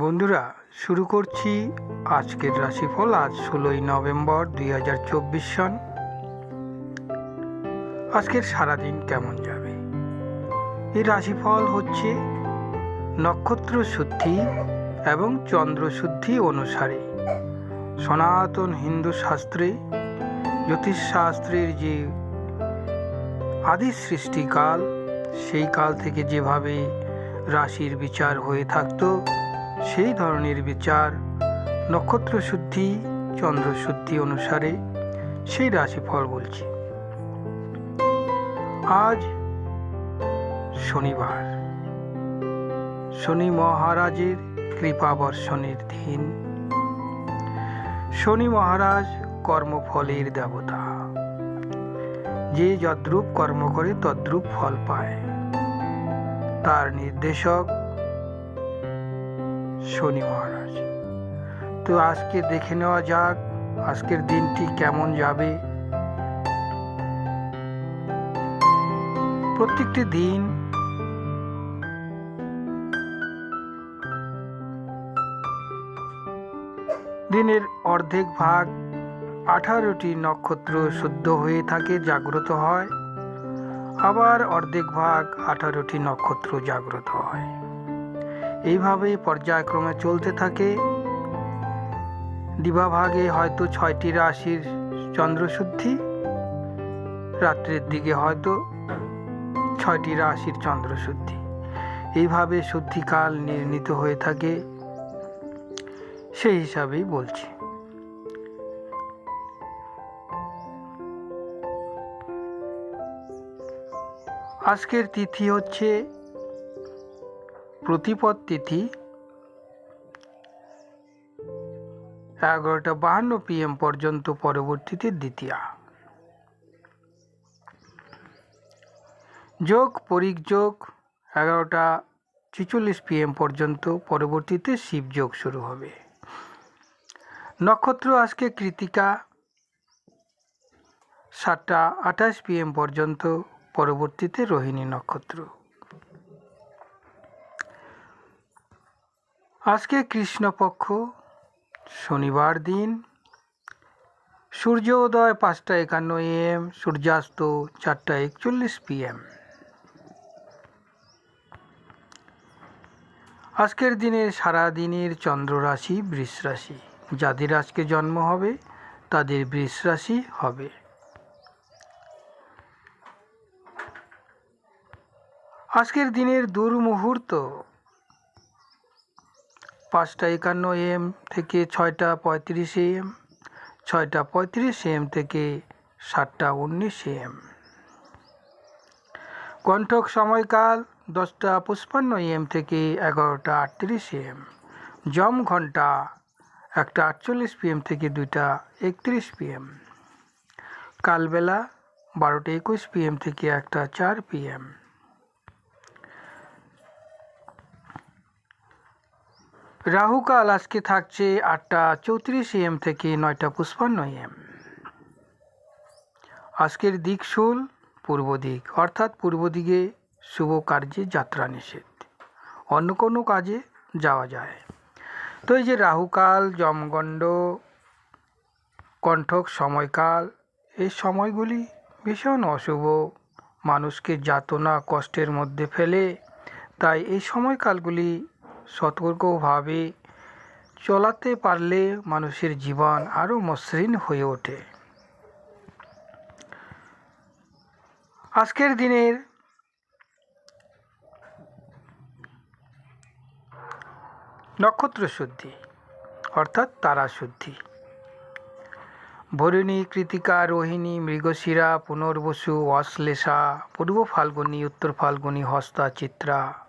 বন্ধুরা, শুরু করছি আজকের রাশিফল আজ ষোলোই নভেম্বর দুই হাজার চব্বিশ সন। আজকের সারাদিন কেমন যাবে? এই রাশিফল হচ্ছে নক্ষত্র শুদ্ধি এবং চন্দ্র শুদ্ধি অনুসারে। সনাতন হিন্দু শাস্ত্রে জ্যোতিষশাস্ত্রের যে আদি সৃষ্টিকাল সেই কাল থেকে যেভাবে রাশির বিচার হয়ে থাকতো সেই ধরনের বিচার নক্ষত্র শুদ্ধি, চন্দ্র শুদ্ধি অনুসারে সেই রাশিফল বলছি। আজ শনিবার। শনি মহারাজের কৃপা বর্ষণের দিন। শনি মহারাজ কর্মফলের দেবতা। যে যদ্রূপ কর্ম করে তদ্রূপ ফল পায়। তার নির্দেশক শনি মহারাজ। তো আজকে দেখে নেওয়া যাক, আজকের দিনটি কেমন যাবে। প্রত্যেকটি দিন দিনের অর্ধেক ভাগ আঠারোটি নক্ষত্র শুদ্ধ হয়ে থাকে, জাগ্রত হয়। আবার অর্ধেক ভাগ আঠারোটি নক্ষত্র জাগ্রত হয়। এইভাবে পর্যায়ক্রমে চলতে থাকে। দিবাভাগে হয়তো ছয়টি রাশির চন্দ্রশুদ্ধি, রাত্রের দিকে হয়তো ছয়টি রাশির চন্দ্রশুদ্ধি। এইভাবে শুদ্ধিকাল নির্ণীত হয়ে থাকে, সেই হিসাবেই বলছি। আজকের তিথি হচ্ছে প্রতিপদ তিথি এগারোটা বাহান্ন পিএম পর্যন্ত পরবর্তীতে দ্বিতীয়া। যোগ, পরিক যোগ, এগারোটা ছিচল্লিশ পিএম পর্যন্ত পরবর্তীতে শিবযোগ শুরু হবে। নক্ষত্র আজকে কৃতিকা, সাতটা আঠাশ পিএম পর্যন্ত পরবর্তীতে রোহিণী নক্ষত্র। আজকে কৃষ্ণপক্ষ শনিবার দিন। সূর্যোদয় পাঁচটা একান্ন এম সূর্যাস্ত চারটা একচল্লিশ পিএম আজকের দিনের সারা দিনের চন্দ্র বৃষ রাশি। যাদের আজকে জন্ম হবে, তাদের বৃষ রাশি হবে। আজকের দিনের দুর্মুহূর্ত পাঁচটা একান্ন এম থেকে ছয়টা পঁয়ত্রিশ এম, ছয়টা পঁয়ত্রিশ এম থেকে সাতটা উনিশ এম। কণ্ঠক সময়কাল দশটা পঁচপান্ন এম থেকে এগারোটা আটত্রিশ এম। জম ঘণ্টা একটা আটচল্লিশ পিএম থেকে দুইটা একত্রিশ পিএম। কালবেলা বারোটা একুশ পিএম থেকে একটা চার পিএম। রাহুকাল আজকে থাকছে আটটা চৌত্রিশ এম থেকে নয়টা পুষ্পান্ন এম আজকের দিক শুল, পূর্ব দিক, অর্থাৎ পূর্ব দিকে শুভ কার্যে যাত্রা নিষেধ। অন্য কোনো কাজে যাওয়া যায়। তো এই যে রাহুকাল জমগণ্ড কণ্ঠক, সময়কাল, এই সময়গুলি ভীষণ অশুভ। মানুষকে যাতনা, কষ্টের মধ্যে ফেলে, তাই এই সময়কালগুলি সতর্কভাবে চলাতে পারলে মানুষের জীবন আরও মসৃণ হয়ে ওঠে। আজকের দিনের নক্ষত্র শুদ্ধি, অর্থাৎ তারা শুদ্ধি। ভরিণী কৃতিকা, রোহিণী, মৃগশিরা, পুনর্বসু, অশ্লেষা, পূর্ব ফাল্গুনী, উত্তর ফাল্গুনী, হস্তা, চিত্রা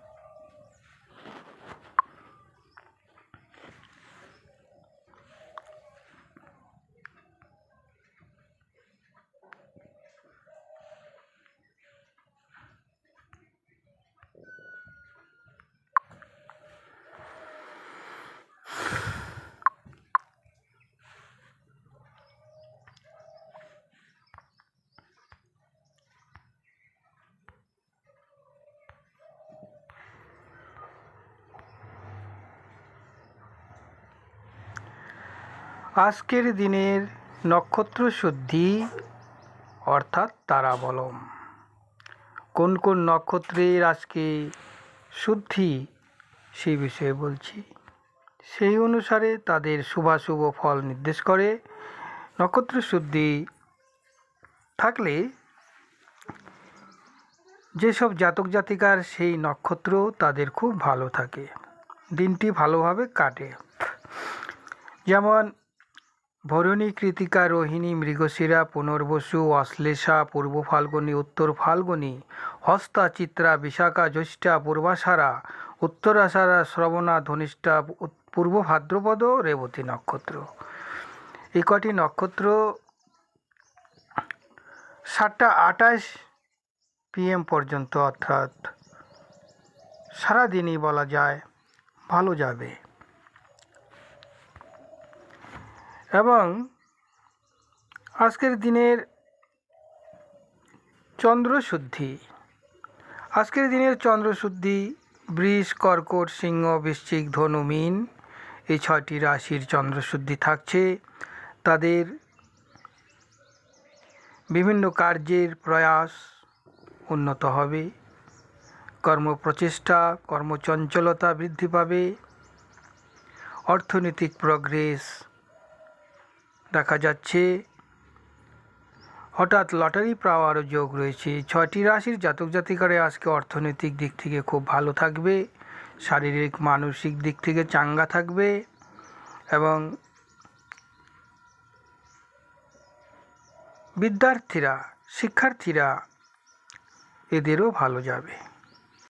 আজকের দিনের নক্ষত্র শুদ্ধি অর্থাৎ তারাবলম। কোন কোন নক্ষত্রের আজকে শুদ্ধি সেই বিষয়ে বলছি। সেই অনুসারে তাদের শুভাশুভ ফল নির্দেশ করে। নক্ষত্র শুদ্ধি থাকলে যেসব জাতক জাতিকার সেই নক্ষত্র তাদের খুব ভালো থাকে। দিনটি ভালোভাবে কাটে। যেমন ভরণী কৃতিকা রোহিণী মৃগশিরা পুনর্বসু অশ্লেষা পূর্ব ফাল্গুনী, উত্তর ফাল্গুনী, হস্তা চিত্রা, বিশাখা জ্যৈষ্ঠা পূর্বাষাঢ়া উত্তরাষাঢ়া শ্রবণা, ধনিষ্ঠা, পূর্ব ভাদ্রপদ, রেবতী নক্ষত্র। এই কটি নক্ষত্র সাতটা আটাশ পিএম পর্যন্ত, অর্থাৎ সারাদিনই বলা যায় ভালো যাবে। এবং আজকের দিনের চন্দ্রশুদ্ধি। আজকের দিনের চন্দ্রশুদ্ধি, বৃষ, কর্কট, সিংহ, বৃশ্চিক, ধনু, মীন, এই ছয়টি রাশির চন্দ্রশুদ্ধি থাকছে। তাদের বিভিন্ন কার্যের প্রয়াস উন্নত হবে। কর্মপ্রচেষ্টা, কর্মচঞ্চলতা বৃদ্ধি পাবে। অর্থনৈতিক প্রগ্রেস দেখা যাচ্ছে। হঠাৎ লটারি পাওয়ারও যোগ রয়েছে। ছয়টি রাশির জাতক জাতিকারে আজকে অর্থনৈতিক দিক থেকে খুব ভালো থাকবে, শারীরিক, মানসিক দিক থেকে চাঙ্গা থাকবে এবং বিদ্যার্থীরা, শিক্ষার্থীরা এদেরও ভালো যাবে।